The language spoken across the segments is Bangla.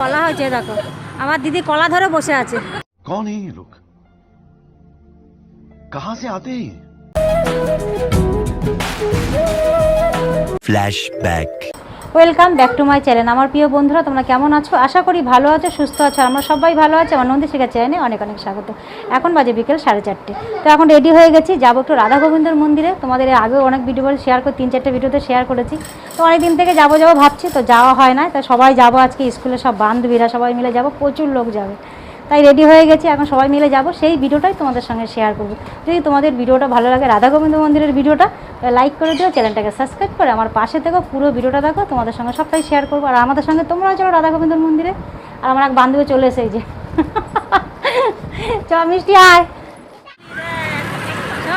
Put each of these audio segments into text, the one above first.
কলা হয়েছে দেখো। আমার দিদি কলা ধরে বসে আছে। কন এই লোক কাহা সে আতে flashback welcome back to my channel. আমার প্রিয় বন্ধুরা, তোমরা কেমন আছো? আশা করি ভালো আছো, সুস্থ আছো আমরা সবাই ভালো আছে। আমার নন্দী শেখা চ্যানেলে অনেক অনেক স্বাগত। এখন বাজে বিকেল সাড়ে চারটে। তো এখন রেডি হয়ে গেছি, যাব একটু রাধা গোবিন্দর মন্দিরে। তোমাদের আগে অনেক ভিডিও বলে শেয়ার করে তিন চারটে ভিডিওতে শেয়ার করেছি। তো অনেক দিন থেকে যাব যাব ভাবছি, তো যাওয়া হয় না। তো সবাই যাব আজকে স্কুলে সব বান্ধবীরা সবাই মিলে যাব, প্রচুর লোক যাবে। তাই রেডি হয়ে গেছি, এখন সবাই মিলে যাব। সেই ভিডিওটাই তোমাদের সঙ্গে শেয়ার করব। যদি তোমাদের ভিডিওটা ভালো লাগে, রাধা গোবিন্দ মন্দিরের ভিডিওটা লাইক করে দিও, চ্যানেলটাকে সাবস্ক্রাইব করে আমার পাশে থেকে, পুরো ভিডিওটা দেখো, তোমাদের সঙ্গে সবটাই শেয়ার করব। আর আমাদের সঙ্গে তোমরাও চলো রাধা গোবিন্দ মন্দিরে। আর আমার এক বান্ধবী চলে এসে যে। চ, মিষ্টি, আয়।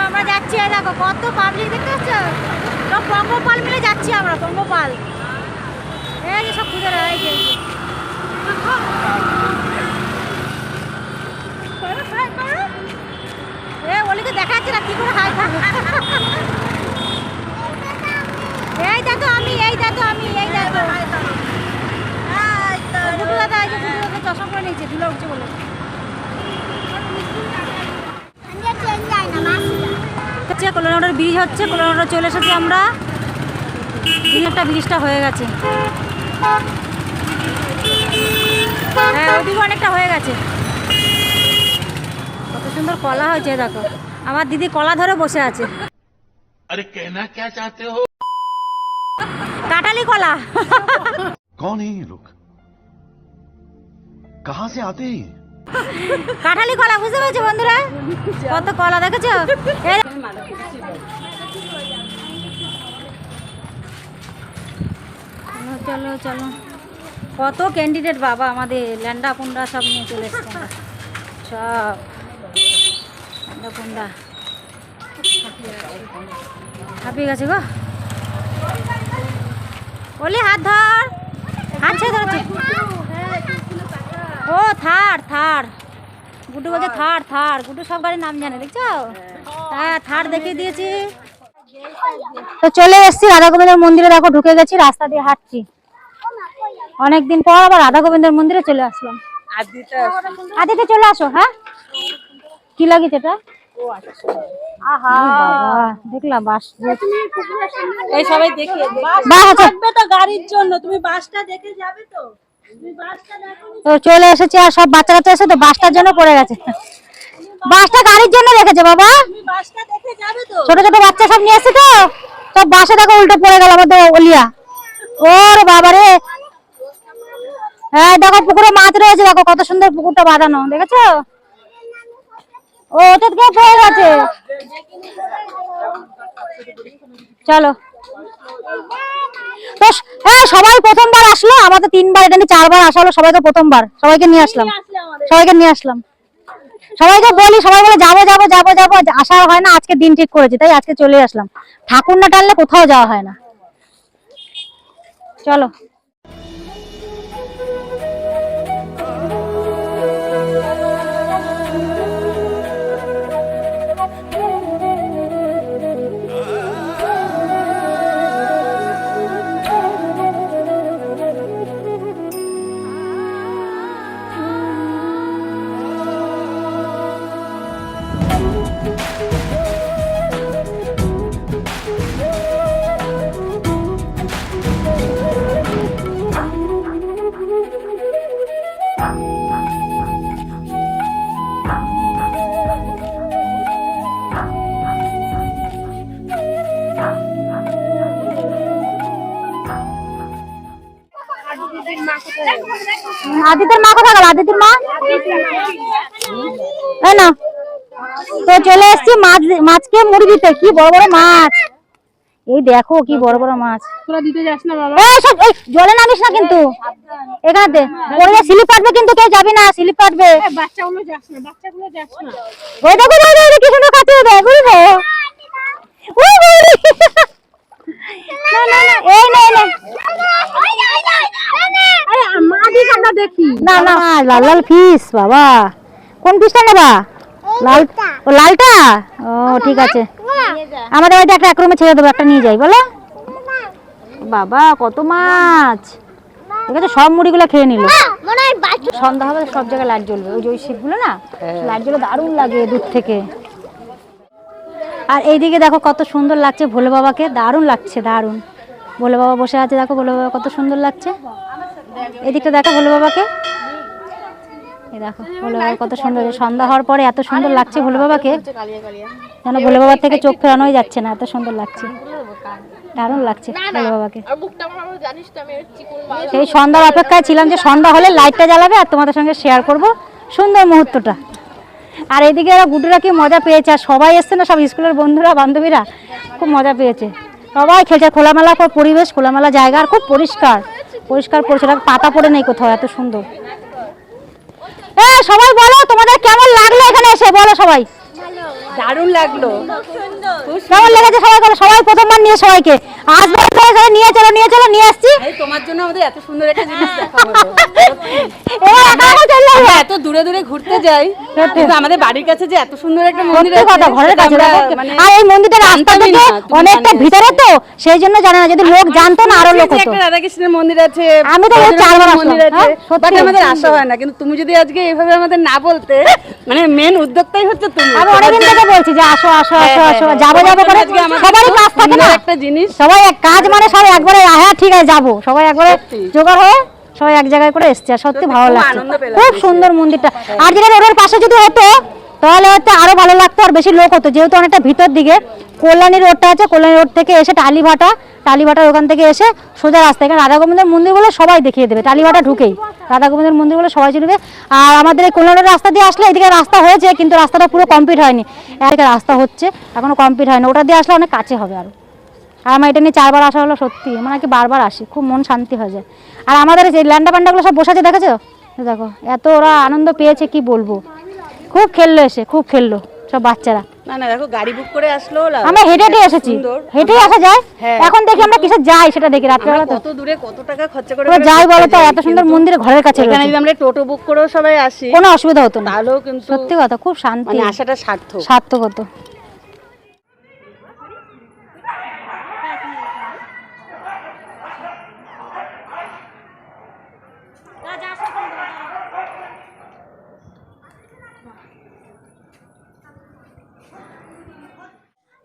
আমরা যাচ্ছি দেখো, কত মিলে যাচ্ছি আমরা, পঙ্গপাল। এই যে সব খুঁজে এই না কি করে হাই করবে এই দেখো আমি, এই দেখো আমি, এই দেখো। দাদা দাদা নিয়েছে উঠছে বলে। কল্যাণের ব্রিজ হচ্ছে চলে আমরা। একটা হয়ে গেছে। হ্যাঁ অনেকটা হয়ে গেছে। কত সুন্দর কলা হয়েছে, দেখো। আমার দিদি কলা ধরে বসে আছে। আরে কেনা কে চাতে হো? কাটালি কলা। কোন এই লোক? কাহা সে আতে কাঁঠালি কলা বুঝতে পেরেছ বন্ধুরা? কত কলা দেখেছ? চলো চলো কত ক্যান্ডিডেট বাবা আমাদের ল্যান্ডা পুন্ডা সব নিয়ে চলে এসছে। সব। হাঁপিয়ে গেছে গো। বলি হাত ধর। হাত ছেড়ে ধরেছে ও থার থার। গুড্ডু বলছে থার থার। গুড্ডু সব গাড়ির নাম জানে দেখছ? হ্যাঁ থার দেখিয়ে দিয়েছি। তো চলে এসেছি রাধা গোবিন্দের মন্দিরে। দেখো ঢুকে গেছি রাস্তা দিয়ে হাঁটছি। অনেকদিন পর আবার রাধা গোবিন্দের মন্দিরে চলে আসলাম। আদিতে চলে আসো হ্যাঁ? কি লাগিয়েছে এটা? আহা। দেখলাম বাস এই সবাই দেখে থাকবে তো গাড়ির জন্য। তুমি বাসটা দেখে যাবে তো? তুমি বাসটা দেখো তো চলে এসেছি আর সব বাচ্চা কাচ্চা এসে তো বাসটার জন্য পড়ে গেছে। বাসটা গাড়ির জন্য রেখেছে বাবা। তো? ছোট ছোট বাচ্চা সব নিয়ে এসছে তো? সব বাসে দেখো উল্টো পড়ে গেল আমাদের অলিয়া। ওর বাবা রে। হ্যাঁ দেখো পুকুরে মাছ রয়েছে দেখো কত সুন্দর পুকুরটা বাঁধানো দেখেছ? ওটা থেকে পড়ে গেছে। চলো। তো হ্যাঁ সবাই প্রথমবার আসলো। আমাদের তিনবার, এটা চারবার আসা হলো। সবাই তো প্রথমবার। সবাইকে নিয়ে আসলাম। সবাইকে নিয়ে আসলাম। সবাইকে বলি, সবাই বলে, যাব যাব যাব যাব। আসা হয় না, আজকে দিন ঠিক করেছি, তাই আজকে চলে আসলাম। ঠাকুর না টানলে কোথাও যাওয়া হয় না। চলো। আদিতের মা কোথায় গেল আদিতের মা এই না তো চলে এসছি মাছ মাছকে মুরগিতে কি বড় বড় মাছ এই দেখো কি বড় বড় মাছ তোরা দিতে যাস না বাবা এই সব এই জলে নামিস না কিন্তু এখানে পড়ে স্লিপ কাটবে কিন্তু কেউ যাবি না স্লিপ কাটবে বাচ্চাগুলো যাস না বাচ্চাগুলো যাস না ওই দেখো ওই দেখো কি সুন্দর কাছে দেয় বুঝলো ওই ওই না না না এই নে নে দেখি। না না লাল লাল ফিস বাবা। কোন ফিসটা নেবা? লাল ও লালটা? ও ঠিক আছে। আমাদের বাড়িতে একটা এক রুমে ছেড়ে দেবো একটা নিয়ে যাই বলো। বাবা কত মাছ। ঠিক আছে সব মুড়িগুলো খেয়ে নিল। সন্ধ্যা হবে সব জায়গায় লাইট জ্বলবে। ওই যে ওই না লাইট জ্বলে দারুণ লাগে দূর থেকে। আর এইদিকে দেখো কত সুন্দর লাগছে ভোলে বাবাকে দারুণ লাগছে দারুণ। ভোলে বাবা বসে আছে দেখো ভোলে বাবা কত সুন্দর লাগছে। এদিকটা দেখো ভোলে বাবাকে। এই দেখো ভোলে বাবা কত সুন্দর। সন্ধ্যা হওয়ার পরে এত সুন্দর লাগছে ভোলে বাবাকে। যেন ভোলে বাবার থেকে চোখ ফেরানোই যাচ্ছে না এত সুন্দর লাগছে। দারুণ লাগছে ভোলে বাবাকে। সেই সন্ধ্যার অপেক্ষায় ছিলাম যে সন্ধ্যা হলে লাইটটা জ্বালাবে আর তোমাদের সঙ্গে শেয়ার করব সুন্দর মুহূর্তটা। আর এদিকে ওরা গুডুরা কি মজা পেয়েছে আর সবাই এসছে না সব স্কুলের বন্ধুরা বান্ধবীরা? খুব মজা পেয়েছে। সবাই খেলছে খোলামেলা পরিবেশ খোলামেলা জায়গা আর খুব পরিষ্কার। পরিষ্কার পরিচ্ছন্ন পাতা পড়ে নেই কোথাও এত সুন্দর। সবাই বলো তোমাদের কেমন লাগল এখানে এসে? বলো সবাই। দারুণ লাগল। কেমন লেগেছে সবাই বলো সবাই প্রথমবার নিয়ে সবাইকে। আসবে সবাই নিয়ে চলো নিয়ে চলো নিয়ে আসছি। তোমার জন্য আমাদের এত সুন্দর একটা জিনিস দেখা হলো এত দূরে দূরে ঘুরতে যাই। আমাদের বাড়ির কাছে যে এত সুন্দর একটা মন্দির কথা ঘরের কাছে। আমরা দেখো। মানে আর এই মন্দিরটা রাস্তা থেকে অনেকটা ভিতরে তো সেই জন্য জানে না যদি লোক জানতো না আরও লোক হতো। একটা রাধাকৃষ্ণের মন্দির আছে আমি তো চারবার মন্দির আছে হ্যাঁ, বাট আমাদের আসা হয় না কিন্তু তুমি যদি আজকে এইভাবে আমাদের না বলতে মানে মেন উদ্যোক্তাই হচ্ছে তুমি। আমি অনেকদিন থেকে বলছি যে আসো আসো আসো হ্যাঁ, আসো হ্যাঁ, যাব যাব করে সবারই কাজ থাকে না। একটা জিনিস। সবাই এক কাজ মানে সবাই একবারে হ্যাঁ ঠিক আছে যাব। সবাই একবারে জোগাড় হয়ে সবাই এক জায়গায় করে এসছে আর সত্যি ভালো লাগছে। খুব সুন্দর মন্দিরটা। আর যেটা রোডের পাশে যদি হতো তাহলে হয়তো আরও ভালো লাগতো আর বেশি লোক হতো। যেহেতু অনেকটা ভিতর দিকে কল্যাণী রোডটা আছে কল্যাণী রোড থেকে এসে টালিভাটা টালিভাটার ওখান থেকে এসে সোজা রাস্তা এখানে রাধা গোবিন্দের মন্দিরগুলো সবাই দেখিয়ে দেবে টালিভাটা ঢুকেই। রাধা গোবিন্দের মন্দিরগুলো সবাই চিনবে আর আমাদের এই কল্যাণের রাস্তা দিয়ে আসলে এদিকে রাস্তা হয়েছে কিন্তু রাস্তাটা পুরো কমপ্লিট হয়নি। এদিকে রাস্তা হচ্ছে এখনও কমপ্লিট হয়নি। ওটা দিয়ে আসলে অনেক কাছে হবে আরও। আর আমার এটা নিয়ে চারবার আসা হলো সত্যি। মানে কি বারবার আসি খুব মন শান্তি হয়ে যায়। আর আমাদের এই ল্যান্ডা প্যান্ডাগুলো সব বসে আছে দেখেছ? দেখো এত ওরা আনন্দ পেয়েছে কি বলব? খুব খেললো এসে খুব খেললো সব বাচ্চারা। না না দেখো গাড়ি বুক করে আসলো আমরা হেঁটে হেঁটে এসেছি। আসা যায়? হ্যাঁ। এখন দেখি আমরা কিসে যাই সেটা দেখি রাত্রেবেলা কত দূরে কত টাকা খরচা করে যাই ঘুরতে বলো তো এত সুন্দর মন্দিরে ঘরের কাছে এখানে যদি আমরা টোটো বুক করেও সবাই আসি কোনো অসুবিধা হতো না। তাহলেও কিন্তু সত্যি কথা খুব শান্তি। মানে সার্থক। সার্থক হতো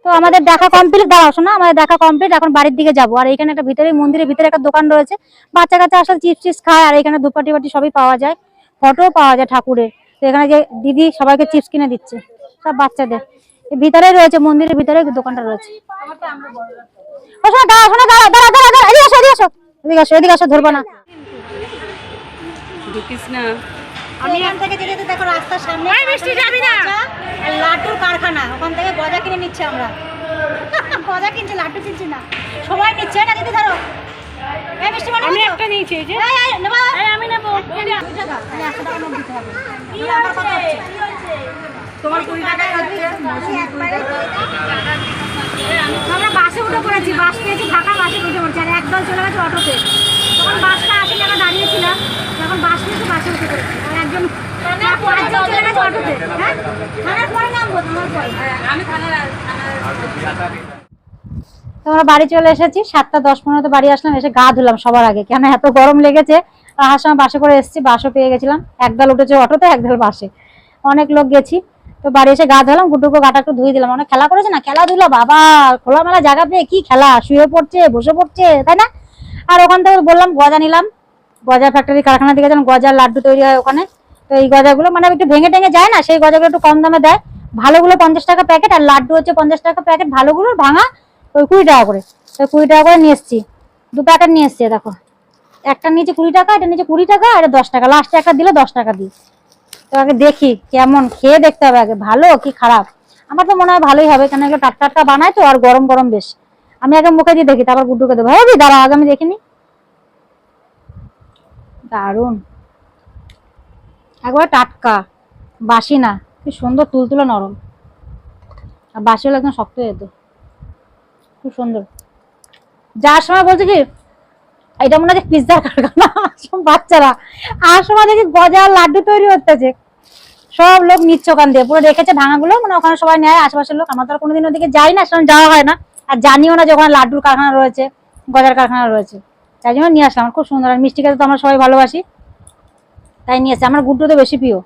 তো আমাদের দেখা কমপ্লিট দাঁড়াও শোনা আমাদের দেখা কমপ্লিট এখন বাড়ির দিকে যাব। আর এখানে একটা ভিতরে মন্দিরের ভিতরে একটা দোকান রয়েছে। বাচ্চা কাচ্চা আসলে চিপস টিপস খায় আর এখানে ধূপাটি বাটি সবই পাওয়া যায়। ফটোও পাওয়া যায় ঠাকুরের। তো এখানে যে দিদি সবাইকে চিপস কিনে দিচ্ছে সব বাচ্চাদের। এর ভিতরেই রয়েছে মন্দিরের ভিতরে দোকানটা রয়েছে। আমি থেকে যেতে দেখো রাস্তার সামনে লাড্ডুর কারখানা ওখান থেকে গজা কিনে নিচ্ছে আমরা। গজা কিনছে লাড্ডু কিনছি না। সবাই নিচ্ছে না দিদি ধরো। এই মিষ্টি মানে আমি একটা নিয়েছি এই যে। আমি নেব। আমি 100 টাকা নোট দিতে হবে। কি আমার কথা হচ্ছে। তোমার কুড়ি টাকায় আমরা বাসে উঠে পড়েছি বাস পেয়েছি ঢাকা বাসে উঠে পড়েছি। আর একদল চলে গেছে অটোতে। তখন বাসটা আসে আমরা দাঁড়িয়েছিলাম। যখন বাস পেয়েছি বাসে উঠে পড়েছি। আর একজন একজন চলে গেছে অটোতে। হ্যাঁ? থানার পরে নামবো থানার পরে। আমি থানার আমরা বাড়ি চলে এসেছি, সাতটা দশ পনেরোতে বাড়ি আসলাম, এসে গা ধুলাম সবার আগে। কেন এত গরম লেগেছে? আসার সময় বাসে করে এসেছি, বাসও পেয়ে গেছিলাম। একদল উঠেছে অটোতে, একদল বাসে। অনেক লোক গেছি, তো বাড়ি এসে গা ধুলাম গুটুকো গাটা একটু ধুয়ে দিলাম। অনেক খেলা করেছে না? খেলাধুলা, বাবা, খোলামেলা জায়গা পেয়ে কি খেলা? শুয়ে পড়ছে, বসে পড়ছে, তাই না? আর ওখান থেকে বললাম, গজা নিলাম। গজা ফ্যাক্টরি কারখানা থেকে যেন গজার লাড্ডু তৈরি হয় ওখানে। তো এই গজাগুলো মানে একটু ভেঙে টেঙে যায় না? সেই গজাগুলো একটু কম দামে দেয়। ভালোগুলো পঞ্চাশ টাকা প্যাকেট আর লাড্ডু হচ্ছে পঞ্চাশ টাকা প্যাকেট, ভালোগুলো ভাঙা ওই কুড়ি টাকা করে। ওই কুড়ি টাকা করে নিয়ে এসছি। দু প্যাকেট নিয়ে এসছি, দেখো। একটা নিচে কুড়ি টাকা, এটা নিচে কুড়ি টাকা আর দশ টাকা। লাস্টে একটা দিলে, দশ টাকা দিই তো আগে দেখি কেমন, খেয়ে দেখতে হবে আগে। ভালো কি খারাপ? আমার তো মনে হয় ভালোই হবে, কেন এগুলো টাটকা টাটকা বানায় তো আর গরম গরম বেশ। আমি আগে মুখে দিয়ে দেখি, তারপর গুড্ডুকে দেবো। হ্যাঁ দাঁড়া, আগে আমি দেখিনি। দারুণ। একবার টাটকা, বাসি না। কি সুন্দর তুলতুলে নরম। আর বাসি হলে একদম শক্ত হয়ে যেত। খুব সুন্দর। যাওয়ার সময় বলছে কি, এটা মনে হচ্ছে পিৎজার কারখানা। বাচ্চারা। আর সময় দেখি গজা আর লাড্ডু তৈরি হচ্ছে সব লোক নিচ্ছে ওখান দিয়ে। পুরো রেখেছে ভাঙাগুলো মানে ওখানে সবাই নেয়, আশেপাশের লোক। আমরা তো কোনোদিন ওদিকে যাই না সেরকম যাওয়া হয় না। আর জানিও না যে ওখানে লাড্ডুর কারখানা রয়েছে, গজার কারখানা রয়েছে। তাই জন্য নিয়ে আসলাম। খুব সুন্দর। আর মিষ্টি খেতে তো আমরা সবাই ভালোবাসি। তাই নিয়ে আসছি আমার গুড্ডু তো বেশি প্রিয়।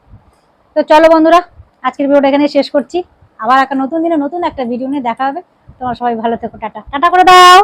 তো চলো বন্ধুরা আজকের ভিডিওটা এখানে শেষ করছি। আবার একটা নতুন দিনে নতুন একটা ভিডিও নিয়ে দেখা হবে। তোমার সবাই ভালো থেকো, টাটা। টাটা করে দাও!